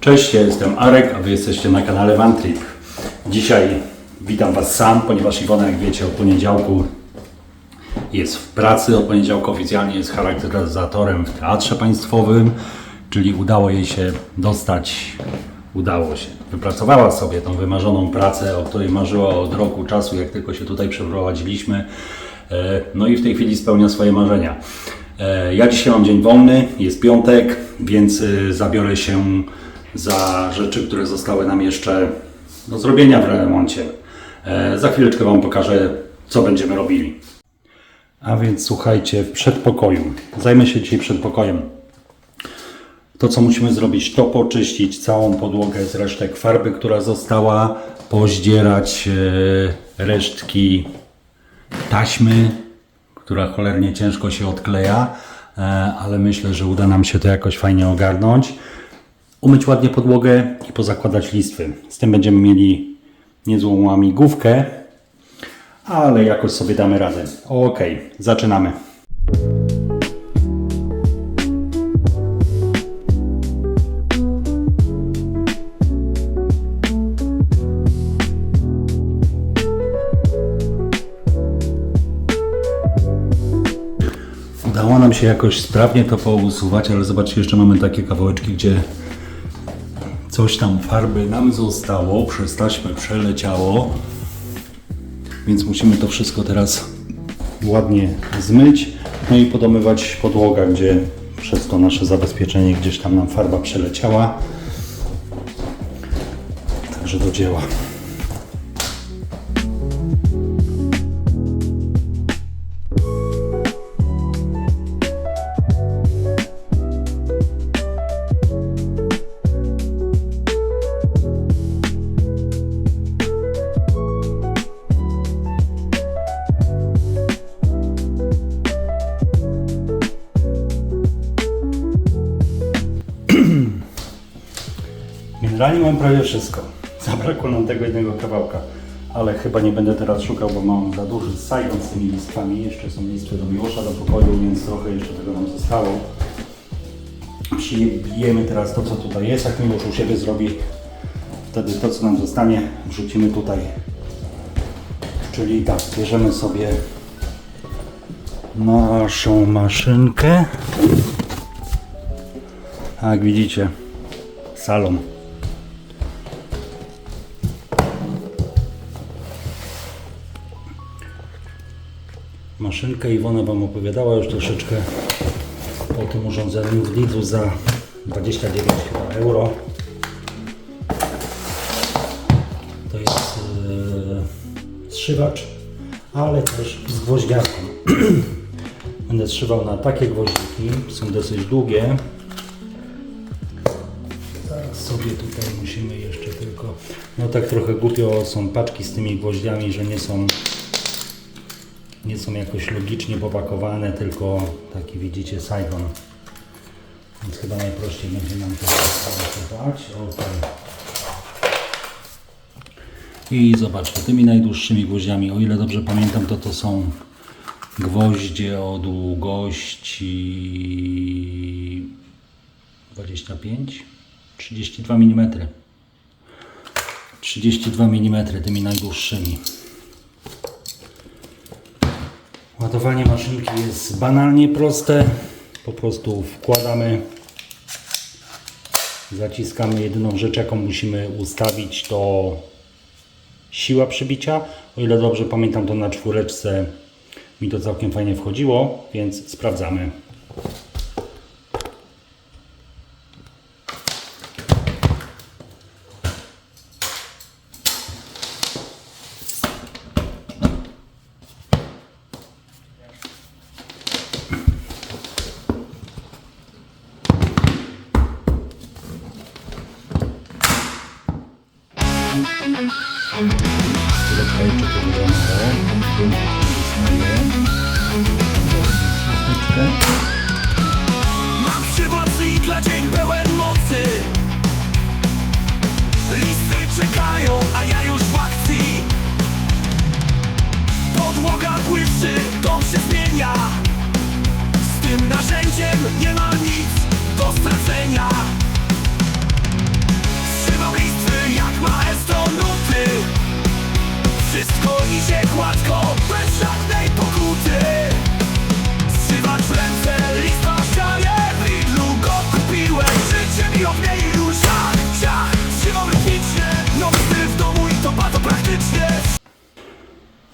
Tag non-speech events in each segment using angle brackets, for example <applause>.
Cześć, ja jestem Arek, a Wy jesteście na kanale Van Trip. Dzisiaj witam Was sam, ponieważ Iwona, jak wiecie, od poniedziałku jest w pracy. Od poniedziałku oficjalnie jest charakteryzatorem w Teatrze Państwowym, czyli udało jej się dostać, udało się. Wypracowała sobie tą wymarzoną pracę, o której marzyła od roku czasu, jak tylko się tutaj przeprowadziliśmy. E, No i w tej chwili spełnia swoje marzenia. E, Ja dzisiaj mam dzień wolny, jest piątek, więc y, zabiorę się za rzeczy, które zostały nam jeszcze do zrobienia w remoncie. E, Za chwileczkę Wam pokażę, co będziemy robili. A więc słuchajcie, w przedpokoju. Zajmę się dzisiaj przedpokojem. To, co musimy zrobić, to poczyścić całą podłogę z resztek farby, która została, pozdzierać e, resztki taśmy, która cholernie ciężko się odkleja, e, ale myślę, że uda nam się to jakoś fajnie ogarnąć. Umyć ładnie podłogę i pozakładać listwy. Z tym będziemy mieli niezłą łamigłówkę, ale jakoś sobie damy radę. Ok, zaczynamy. Udało nam się jakoś sprawnie to pousuwać, ale zobaczcie, jeszcze mamy takie kawałeczki, gdzie coś tam farby nam zostało, przez taśmę przeleciało. Więc musimy to wszystko teraz ładnie zmyć, no i podomywać podłogę, gdzie przez to nasze zabezpieczenie gdzieś tam nam farba przeleciała. Także do dzieła. Prawie wszystko. Zabrakło nam tego jednego kawałka. Ale chyba nie będę teraz szukał, bo mam za duży sajgon z tymi listwami. Jeszcze są listwy do Miłosza do pokoju, więc trochę jeszcze tego nam zostało. Przybijemy teraz to, co tutaj jest. Jak Miłosz u siebie zrobi, wtedy to, co nam zostanie, wrzucimy tutaj. Czyli tak, bierzemy sobie naszą maszynkę. Jak widzicie, salon. Maszynkę Iwona Wam opowiadała już troszeczkę o tym urządzeniu w Lidlu za 29 chyba euro. To jest yy, zszywacz, ale też z gwoździarką. <clears throat> Będę zszywał na takie gwoździki, są dosyć długie. Zaraz sobie tutaj musimy jeszcze tylko. No tak trochę głupio są paczki z tymi gwoździami, że nie są nie są jakoś logicznie popakowane, tylko taki widzicie Saigon. Więc chyba najprościej będzie nam to zapakować. I zobaczcie, tymi najdłuższymi gwoździami, o ile dobrze pamiętam, to to są gwoździe o długości 25, 32 mm. 32 mm tymi najdłuższymi. Ładowanie maszynki jest banalnie proste. Po prostu wkładamy, zaciskamy. Jedyną rzecz, jaką musimy ustawić, to siła przybicia. O ile dobrze pamiętam, to na czwóreczce mi to całkiem fajnie wchodziło, więc sprawdzamy.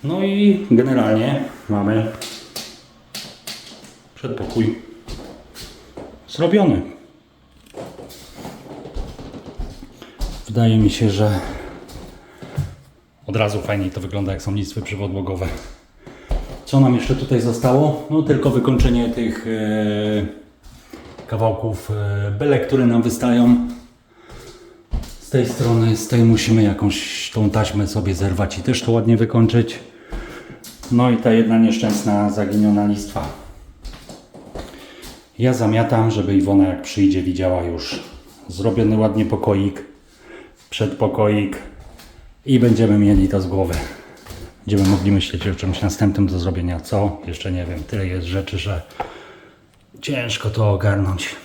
No i generalnie mamy przedpokój zrobiony. Wydaje mi się, że od razu fajniej to wygląda, jak są listwy przywodłogowe. Co nam jeszcze tutaj zostało? No tylko wykończenie tych e, kawałków e, belek, które nam wystają. Z tej strony, z tej musimy jakąś tą taśmę sobie zerwać i też to ładnie wykończyć. No i ta jedna nieszczęsna, zaginiona listwa. Ja zamiatam, żeby Iwona jak przyjdzie widziała już zrobiony ładnie pokoik, przedpokoik i będziemy mieli to z głowy. Będziemy mogli myśleć o czymś następnym do zrobienia. Co? Jeszcze nie wiem. Tyle jest rzeczy, że ciężko to ogarnąć.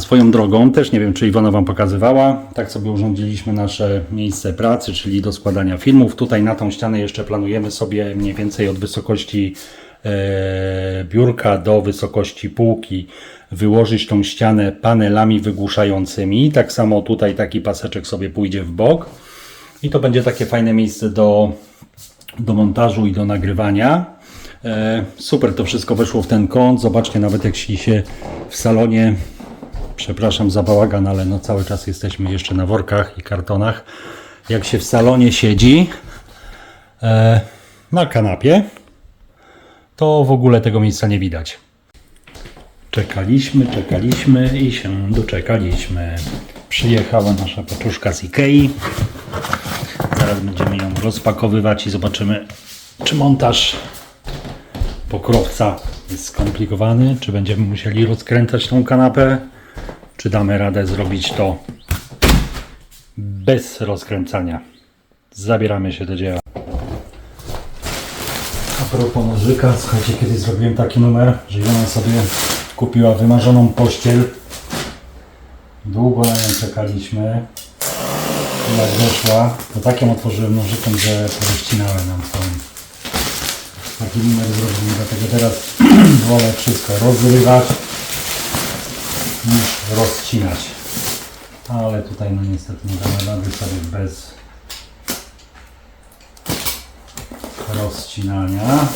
Swoją drogą, też nie wiem, czy Iwona Wam pokazywała, tak sobie urządziliśmy nasze miejsce pracy, czyli do składania filmów. Tutaj na tą ścianę jeszcze planujemy sobie mniej więcej od wysokości e, biurka do wysokości półki wyłożyć tą ścianę panelami wygłuszającymi. Tak samo tutaj taki paseczek sobie pójdzie w bok. I to będzie takie fajne miejsce do, do montażu i do nagrywania. E, super to wszystko weszło w ten kąt. Zobaczcie, nawet jak się w salonie przepraszam za bałagan, ale no cały czas jesteśmy jeszcze na workach i kartonach. Jak się w salonie siedzi e, na kanapie, to w ogóle tego miejsca nie widać. Czekaliśmy, czekaliśmy i się doczekaliśmy. Przyjechała nasza paczuszka z Ikei. Zaraz będziemy ją rozpakowywać i zobaczymy, czy montaż pokrowca jest skomplikowany, czy będziemy musieli rozkręcać tą kanapę, czy damy radę zrobić to bez rozkręcania. Zabieramy się do dzieła. A propos nożyka, słuchajcie, kiedyś zrobiłem taki numer, że Jona sobie kupiła wymarzoną pościel. Długo na nią czekaliśmy. I jak weszła, to tak ją otworzyłem nożykiem, że porozcinałem nam tą taki numer zrobimy, dlatego teraz <clears throat> wolę wszystko rozrywać niż rozcinać. Ale tutaj no niestety nie damy rady sobie bez rozcinania.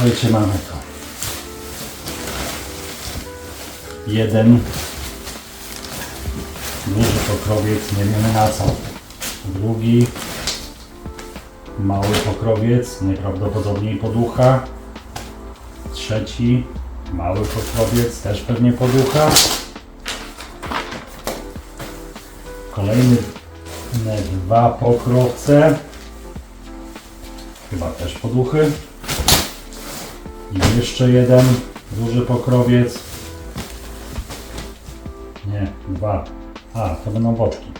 Słuchajcie, mamy to. Jeden duży pokrowiec, nie wiemy na co. Drugi mały pokrowiec, najprawdopodobniej poducha. Trzeci mały pokrowiec, też pewnie poducha. Kolejny dwa pokrowce. Chyba też poduchy. I jeszcze jeden duży pokrowiec. Nie, dwa. A, to będą boczki.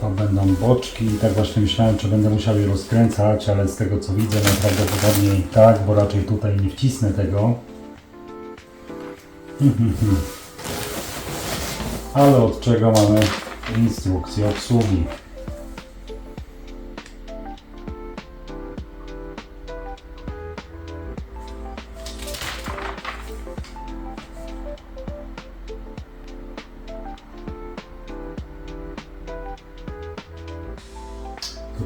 To będą boczki i tak właśnie myślałem, czy będę musiał je rozkręcać, ale z tego co widzę najprawdopodobniej tak, bo raczej tutaj nie wcisnę tego. <laughs> Ale od czego mamy instrukcję obsługi?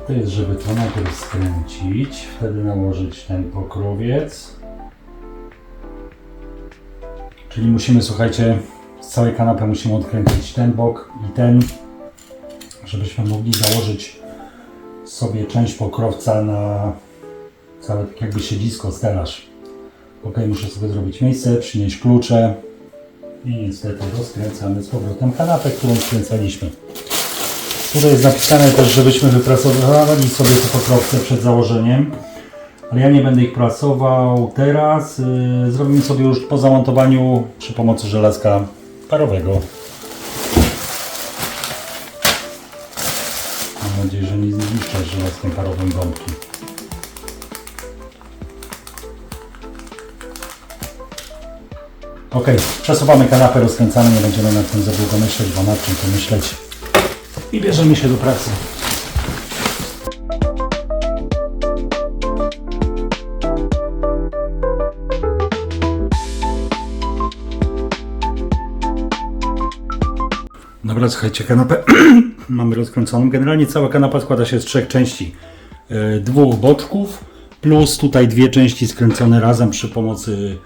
To jest, żeby to najpierw skręcić, wtedy nałożyć ten pokrowiec. Czyli musimy, słuchajcie, z całej kanapy musimy odkręcić ten bok i ten, żebyśmy mogli założyć sobie część pokrowca na całe tak jakby siedzisko, stelaż. Ok, muszę sobie zrobić miejsce, przynieść klucze i niestety rozkręcamy z powrotem kanapę, którą skręcaliśmy. Tutaj jest napisane też, żebyśmy wypracowywali sobie te pokrowce przed założeniem. Ale ja nie będę ich prasował teraz. Yy, Zrobimy sobie już po zamontowaniu przy pomocy żelazka parowego. Mam nadzieję, że nie zniszczę myśleć, że z tym parowym gąbki. Ok, przesuwamy kanapę, rozkręcamy, nie będziemy nad tym za długo myśleć, bo nad czym tu myśleć. I bierzemy się do pracy. Dobra, słuchajcie, kanapę <clears throat> mamy rozkręconą. Generalnie cała kanapa składa się z trzech części. E, Dwóch boczków, plus tutaj dwie części skręcone razem przy pomocy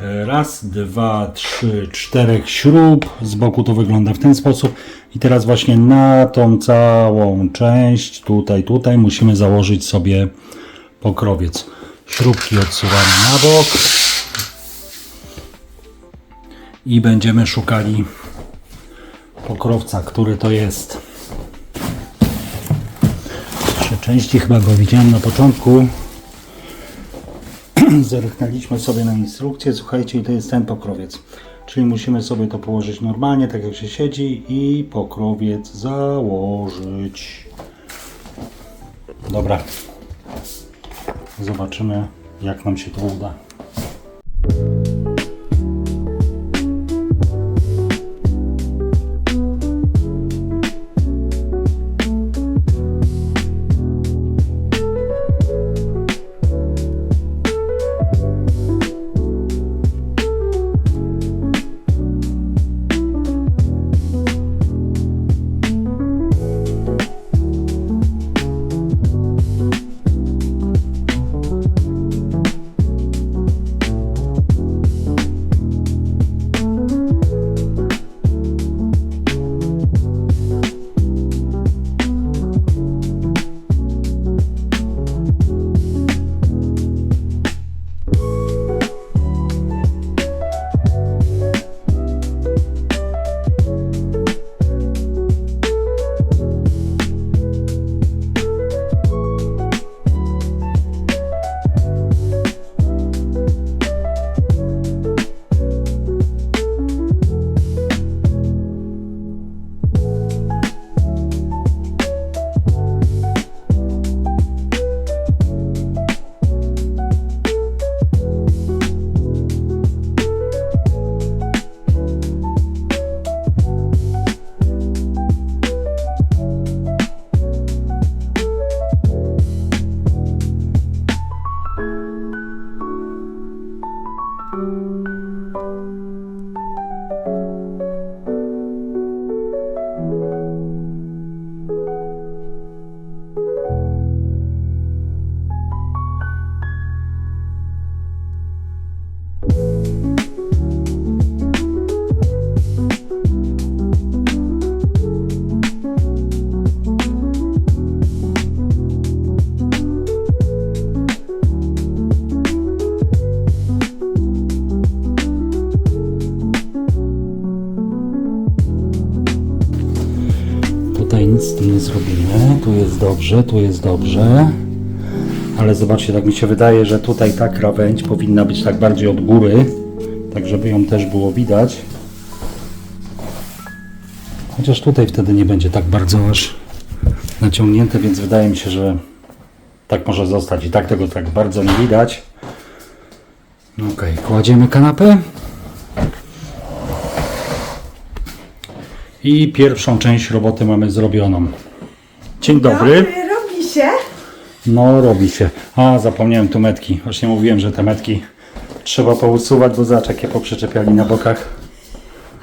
raz, dwa, trzy, czterech śrub. Z boku to wygląda w ten sposób. I teraz właśnie na tą całą część, tutaj, tutaj musimy założyć sobie pokrowiec. Śrubki odsuwamy na bok. I będziemy szukali pokrowca, który to jest. Trzy części chyba go widziałem na początku. <clears throat> Zerknęliśmy sobie na instrukcję, słuchajcie, i to jest ten pokrowiec. Czyli musimy sobie to położyć normalnie, tak jak się siedzi i pokrowiec założyć. Dobra. Zobaczymy, jak nam się to uda. Dobrze, tu jest dobrze. Ale zobaczcie, tak mi się wydaje, że tutaj ta krawędź powinna być tak bardziej od góry, tak żeby ją też było widać. Chociaż tutaj wtedy nie będzie tak bardzo aż naciągnięte, więc wydaje mi się, że tak może zostać. I tak tego tak bardzo nie widać. Ok, kładziemy kanapę. I pierwszą część roboty mamy zrobioną. Dzień dobry. Robi się. No, robi się. A, zapomniałem tu metki. Właśnie mówiłem, że te metki trzeba pousuwać, bo zobacz, jakie poprzyczepiali na bokach.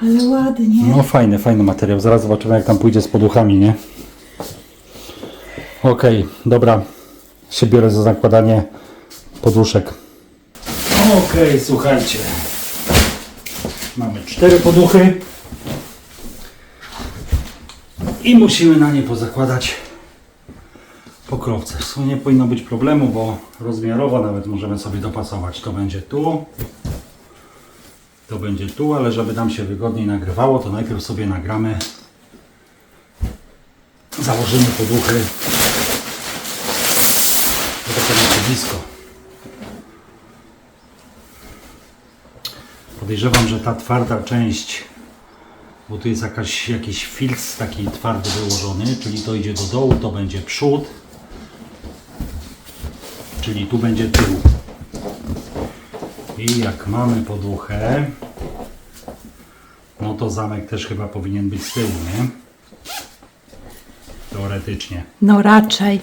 Ale ładnie. No, fajny, fajny materiał. Zaraz zobaczymy, jak tam pójdzie z poduchami, nie? Okej, dobra. Się biorę za zakładanie poduszek. Okej, słuchajcie. Mamy cztery poduchy. I musimy na nie pozakładać pokrowce. W sumie nie powinno być problemu, bo rozmiarowo nawet możemy sobie dopasować. To będzie tu, to będzie tu, ale żeby nam się wygodniej nagrywało, to najpierw sobie nagramy, założymy poduchy, to będzie blisko. Podejrzewam, że ta twarda część, bo tu jest jakaś, jakiś filc taki twardy wyłożony, czyli to idzie do dołu, to będzie przód, czyli tu będzie tył. I jak mamy poduchę, no to zamek też chyba powinien być z tyłu, nie? Teoretycznie. No raczej.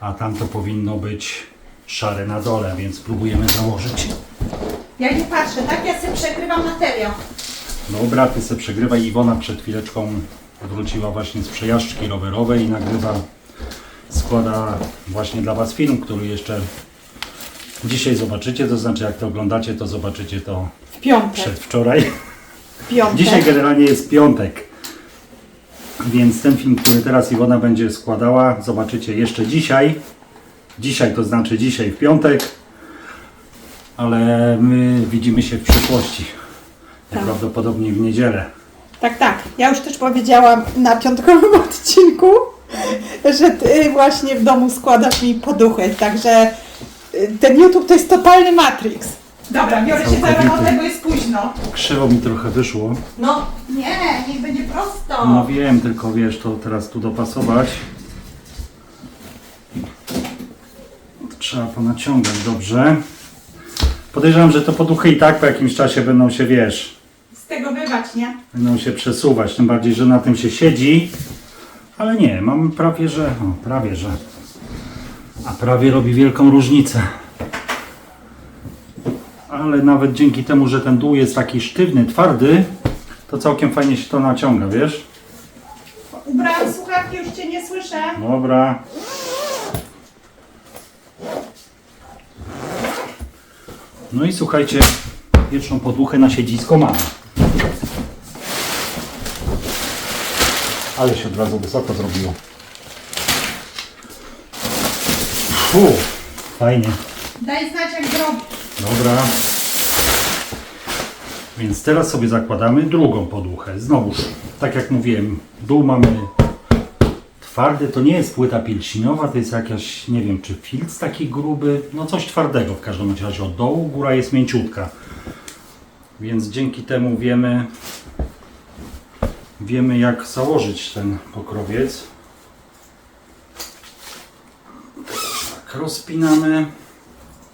A tam to powinno być szare na dole, więc próbujemy założyć. Ja nie patrzę, tak? Ja sobie przegrywam materiał. Dobra, ty se przegrywaj. Iwona przed chwileczką wróciła właśnie z przejażdżki rowerowej i nagrywa, składa właśnie dla Was film, który jeszcze dzisiaj zobaczycie. To znaczy, jak to oglądacie, to zobaczycie to W piątek. przedwczoraj. Piątek. Dzisiaj generalnie jest piątek. Więc ten film, który teraz Iwona będzie składała, zobaczycie jeszcze dzisiaj. Dzisiaj to znaczy dzisiaj w piątek. Ale my widzimy się w przyszłości. Tak. Prawdopodobnie w niedzielę. Tak, tak. Ja już też powiedziałam na piątkowym <laughs> odcinku, że ty właśnie w domu składasz mi poduchy, także y, ten YouTube to jest totalny Matrix. Dobra, biorę się za Całkowity. robotę, bo jest późno. Krzywo mi trochę wyszło. No, nie, niech będzie prosto. No wiem, tylko wiesz, to teraz tu dopasować. To trzeba ponaciągać dobrze. Podejrzewam, że to poduchy i tak po jakimś czasie będą się, wiesz, Z tego bywać, nie? będą się przesuwać. Tym bardziej, że na tym się siedzi. Ale nie, mamy prawie, że... O, prawie, że... A prawie robi wielką różnicę. Ale nawet dzięki temu, że ten dół jest taki sztywny, twardy, to całkiem fajnie się to naciąga, wiesz? Ubrałam słuchawki, już Cię nie słyszę. Dobra. No i słuchajcie, pierwszą podłuchę na siedzisko mamy. Ale się od razu wysoko zrobiło. Fu, fajnie. Daj znać jak zrobić. Dobra. Więc teraz sobie zakładamy drugą podłuchę. Znowuż, tak jak mówiłem, dół mamy twardy. To nie jest płyta pilsinowa, to jest jakaś, nie wiem, czy filc taki gruby. No coś twardego w każdym razie od dołu. Góra jest mięciutka. Więc dzięki temu wiemy, wiemy jak założyć ten pokrowiec. Tak rozpinamy.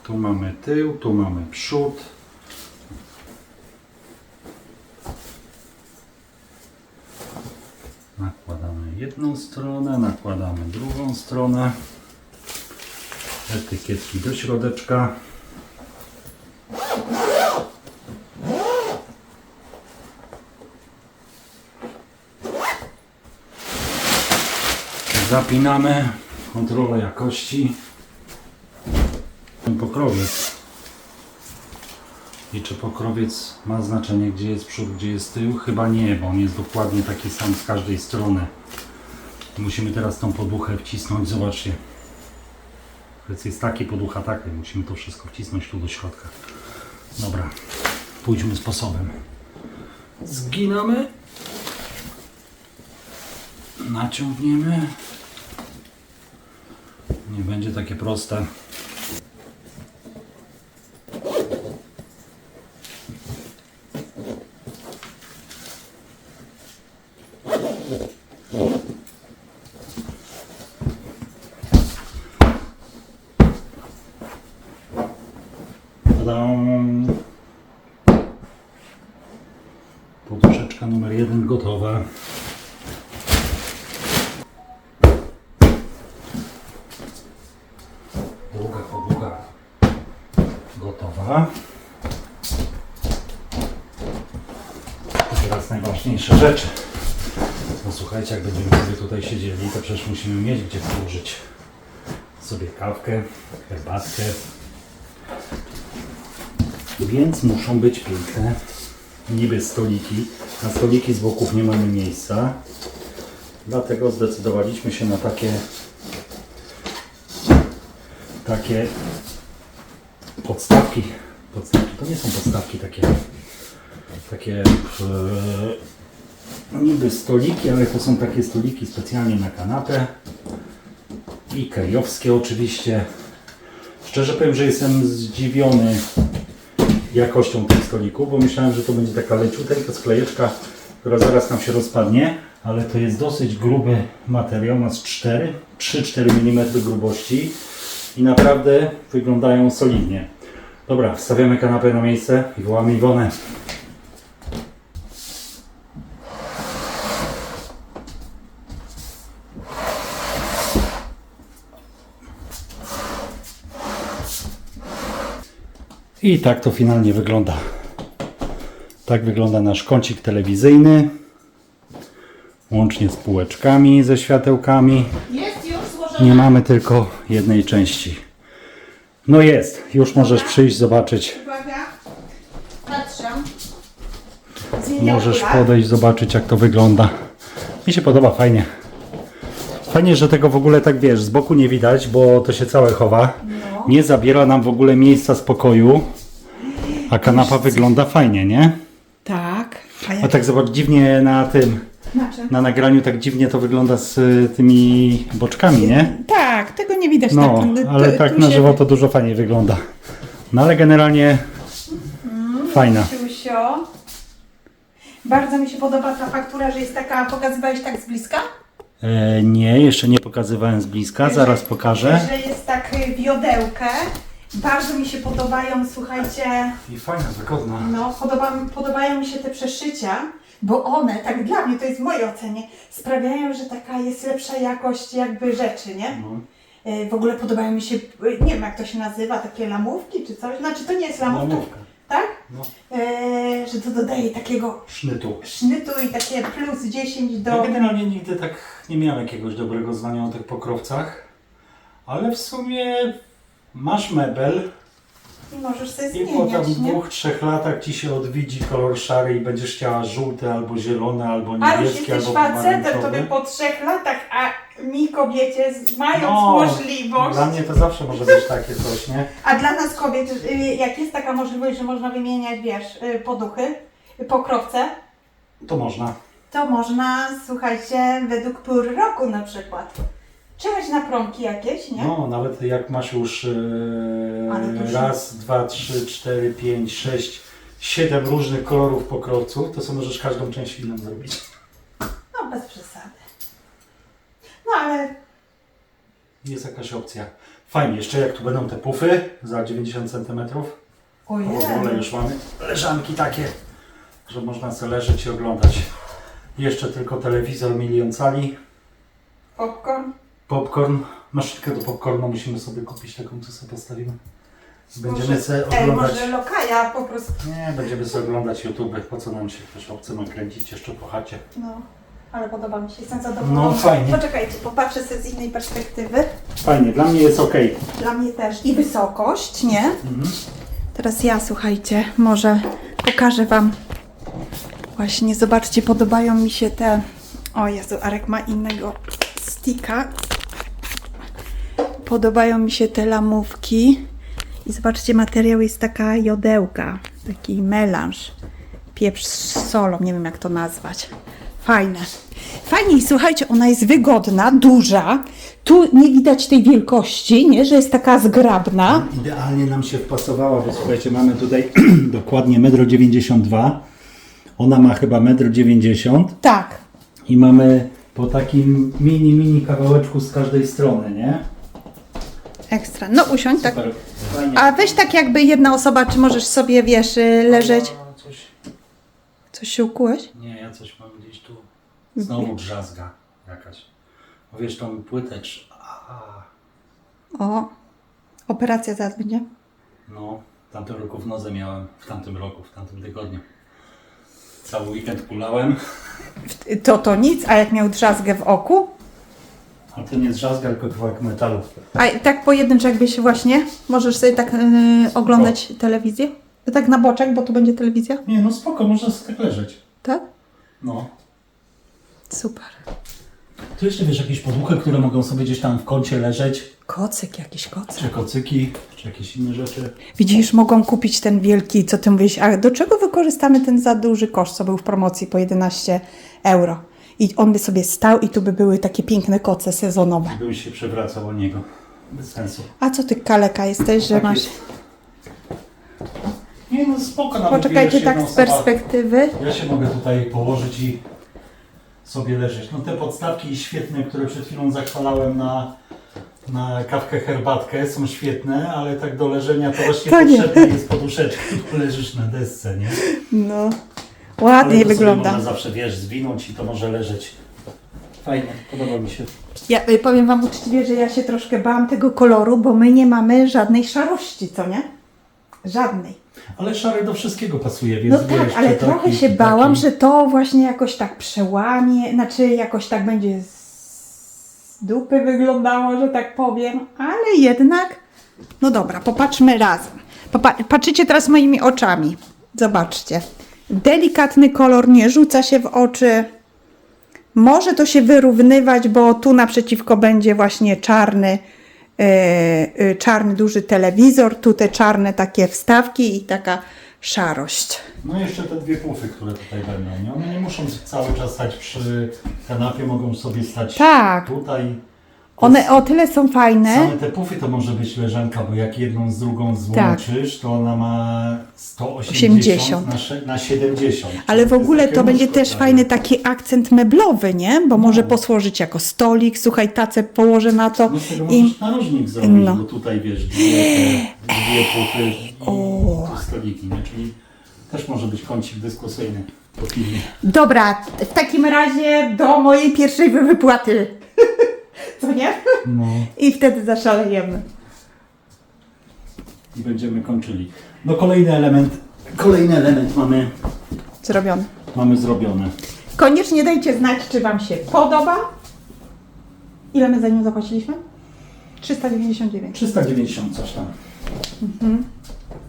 Tu mamy tył, tu mamy przód. Nakładamy jedną stronę, nakładamy drugą stronę. Etykietki do środeczka. Zapinamy. Kontrola jakości ten pokrowiec. I czy pokrowiec ma znaczenie, gdzie jest przód, gdzie jest tył? Chyba nie, bo on jest dokładnie taki sam z każdej strony. Musimy teraz tą poduchę wcisnąć, zobaczcie. Więc jest taki, poducha taki. Musimy to wszystko wcisnąć tu do środka. Dobra, pójdźmy sposobem. Zginamy. Naciągniemy. Nie będzie takie proste. Poduszeczka numer jeden gotowa. Druga podługa gotowa. I teraz najważniejsza rzecz. No słuchajcie, jak będziemy sobie tutaj siedzieli, to przecież musimy mieć gdzie położyć sobie kawkę, herbatkę. Więc muszą być piękne niby stoliki. Na stoliki z boków nie mamy miejsca. Dlatego zdecydowaliśmy się na takie takie podstawki. Podstawki to nie są podstawki takie takie e, niby stoliki, ale to są takie stoliki specjalnie na kanapę i kejowskie oczywiście. Szczerze powiem, że jestem zdziwiony jakością tych stolików, bo myślałem, że to będzie taka leciuteńka sklejeczka, która zaraz nam się rozpadnie, ale to jest dosyć gruby materiał, ma z 4, 3-4 mm grubości i naprawdę wyglądają solidnie. Dobra, wstawiamy kanapę na miejsce i wołamy Iwonę. I tak to finalnie wygląda. Tak wygląda nasz kącik telewizyjny. Łącznie z półeczkami, ze światełkami. Jest już złożone. Nie mamy tylko jednej części. No jest, już możesz przyjść, zobaczyć. Uwaga. Patrzę. Możesz podejść, zobaczyć jak to wygląda. Mi się podoba, fajnie. Fajnie, że tego w ogóle tak wiesz, z boku nie widać, bo to się całe chowa. Nie zabiera nam w ogóle miejsca spokoju. A kanapa wygląda fajnie, nie? Tak. A A tak zobacz, dziwnie na tym, na czym? na nagraniu tak dziwnie to wygląda z y, tymi boczkami, nie? Tak, tego nie widać No, tak. ale tu- tak tu na się- żywo to dużo fajniej wygląda. No ale generalnie fajna. Siusio. Bardzo mi się podoba ta faktura, że jest taka, pokazywałeś tak z bliska? E, nie, jeszcze nie pokazywałem z bliska, zaraz pokażę. Że jest tak y, wiodełkę. Bardzo mi się podobają, słuchajcie, I fajna, wygodna. no, podoba, podobają mi się te przeszycia, bo one, tak dla mnie, to jest w mojej ocenie, sprawiają, że taka jest lepsza jakość jakby rzeczy, nie? No. Y, W ogóle podobają mi się, y, nie wiem jak to się nazywa, takie lamówki czy coś, znaczy to nie jest lamówka, Lamówka. Tak? No. E, że to dodaje takiego Sznytu. sznytu i takie plus 10 do... Ja generalnie nigdy tak nie miałem jakiegoś dobrego zdania o tych pokrowcach, ale w sumie masz mebel I możesz sobie i po tam zmieniać, nie? dwóch, trzech latach ci się odwidzi kolor szary i będziesz chciała żółty albo zielony, albo A już niebieski, jesteś albo facetem, tobie po trzech latach, a mi kobiecie, z- mając No, możliwość, Dla mnie to zawsze może być takie coś, nie? a dla nas kobiet, y, jak jest taka możliwość, że można wymieniać, wiesz, y, poduchy, y, pokrowce, To można. to można, słuchajcie, według pór roku na przykład. Czekać na promki jakieś, nie? No, nawet jak masz już Ale się- raz, dwa, trzy, cztery, pięć, sześć, siedem różnych kolorów pokrowców, to sobie możesz każdą część inną zrobić. No, bez przesady. No, ale Jest jakaś opcja. Fajnie, jeszcze jak tu będą te pufy za 90 cm. ojej, W ogóle już mamy leżanki takie, że można sobie leżeć i oglądać. Jeszcze tylko telewizor milion cali, popcorn. popcorn, maszynkę do popcornu musimy sobie kupić taką, co sobie postawimy. Będziemy sobie Ej, oglądać. może lokaja po prostu. Nie, będziemy sobie oglądać YouTube, po co nam się też obcy ma kręcić jeszcze po chacie. No, ale podoba mi się, jestem zadowolona. No, fajnie. Poczekajcie, popatrzę sobie z innej perspektywy. Fajnie, dla mnie jest ok. Dla mnie też. I wysokość, nie? Teraz ja, słuchajcie, może pokażę Wam. Właśnie, zobaczcie, podobają mi się te... O Jezu, Arek ma innego stika. Podobają mi się te lamówki. I zobaczcie, materiał jest taka jodełka, taki melanż. Pieprz z solą, nie wiem jak to nazwać. Fajne. Fajnie słuchajcie, ona jest wygodna, duża. Tu nie widać tej wielkości, nie? Że jest taka zgrabna. Idealnie nam się wpasowała, bo słuchajcie, mamy tutaj <clears throat> dokładnie 1,92 m. Ona ma chyba 1,90 m Tak. i mamy po takim mini, mini kawałeczku z każdej strony, nie? Ekstra. No usiądź tak. Super. Fajnie. A weź tak jakby jedna osoba, czy możesz sobie, wiesz, y, leżeć. Coś... Coś się ukułeś? Nie, ja coś mam. Znowu drzazga jakaś. Bo wiesz, tą płytę... trz- A, O, operacja zaraz będzie. No, w tamtym roku w nodze miałem, w tamtym roku, w tamtym tygodniu. Cały weekend kulałem, To to nic, a jak miał drzazgę w oku? a to nie drzazga, tylko kawałek metalu. A i tak pojedynczo jakbyś właśnie, możesz sobie tak y, oglądać telewizję? Tak na boczek, bo tu będzie telewizja? Nie, no spoko, można sobie tak leżeć. Tak? No. Super. Tu jeszcze wiesz, jakieś podłuchy, które mogą sobie gdzieś tam w kącie leżeć, Kocyk, jakiś kocyk. czy kocyki, czy jakieś inne rzeczy. Widzisz, mogą kupić ten wielki, co ty mówisz, a do czego wykorzystamy ten za duży koszt, co był w promocji po 11 euro? I on by sobie stał i tu by były takie piękne koce sezonowe. Bym się przewracał o niego. Bez sensu. A co ty kaleka jesteś, że Tak masz... jest. Nie no, spoko. nawet Poczekajcie wiesz, tak z perspektywy. Ja się mogę tutaj położyć i sobie leżeć. No te podstawki świetne, które przed chwilą zachwalałem na na kawkę, herbatkę są świetne, ale tak do leżenia to właśnie To nie. potrzebne jest poduszeczka. Tu leżysz na desce, nie? No. Ale Ładnie to sobie wygląda. Można zawsze, wiesz, zwinąć i to może leżeć. Fajnie, podoba mi się. Ja y, powiem Wam uczciwie, że ja się troszkę bałam tego koloru, bo my nie mamy żadnej szarości, co nie? Żadnej. Ale szary do wszystkiego pasuje, więc No wiesz, tak, ale taki, trochę się czy bałam, taki. że to właśnie jakoś tak przełamie, znaczy jakoś tak będzie z dupy wyglądało, że tak powiem, ale jednak, no dobra, popatrzmy razem. Popa- patrzycie teraz moimi oczami. Zobaczcie. Delikatny kolor nie rzuca się w oczy. Może to się wyrównywać, bo tu naprzeciwko będzie właśnie czarny, czarny duży telewizor, tu te czarne takie wstawki i taka szarość. No jeszcze te dwie pufy, które tutaj będą, nie? One nie muszą cały czas stać przy kanapie, mogą sobie stać Tak. tutaj. One o tyle są fajne. Same te pufy to może być leżanka, bo jak jedną z drugą złączysz, to ona ma 180 na, sze- na 70. Ale w ogóle to będzie też fajny taki akcent meblowy, nie? Bo może posłużyć jako stolik. Słuchaj, tacę położę na to No z tego i możesz narożnik zrobić, No. bo tutaj wiesz, dwie, te, dwie pufy i tu stoliki, nie? Czyli też może być kącik dyskusyjny po filmie. Dobra, w takim razie do mojej pierwszej wy- wypłaty. <laughs> Co nie? No I wtedy zaszalejemy. i będziemy kończyli. No kolejny element, kolejny element mamy, Zrobione. mamy zrobione. Koniecznie dajcie znać, czy Wam się podoba. Ile my za nią zapłaciliśmy? 399. 390 coś tam.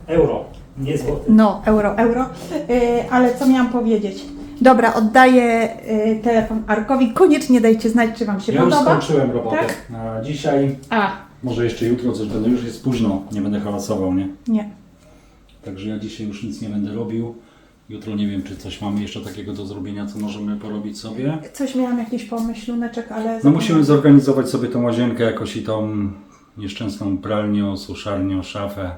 Euro, nie złoty. No, euro, euro. Yy, ale co miałam powiedzieć? Dobra, oddaję yy, telefon Arkowi. Koniecznie dajcie znać, czy Wam się Ja już podoba. skończyłem robotę Tak? na dzisiaj. A, Może jeszcze jutro coś będę, już jest późno, nie będę hałasował, nie? nie. Także ja dzisiaj już nic nie będę robił. Jutro nie wiem, czy coś mamy jeszcze takiego do zrobienia, co możemy porobić sobie. Coś miałam jakiś pomyśluneczek, ale... No musimy zorganizować sobie tą łazienkę jakoś i tą nieszczęsną pralnią, suszarnią, szafę.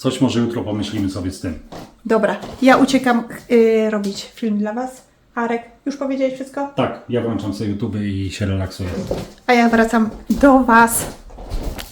Coś może jutro pomyślimy sobie z tym. Dobra, ja uciekam yy, robić film dla Was. Arek, już powiedziałeś wszystko? Tak, ja włączam sobie YouTube i się relaksuję. A ja wracam do Was.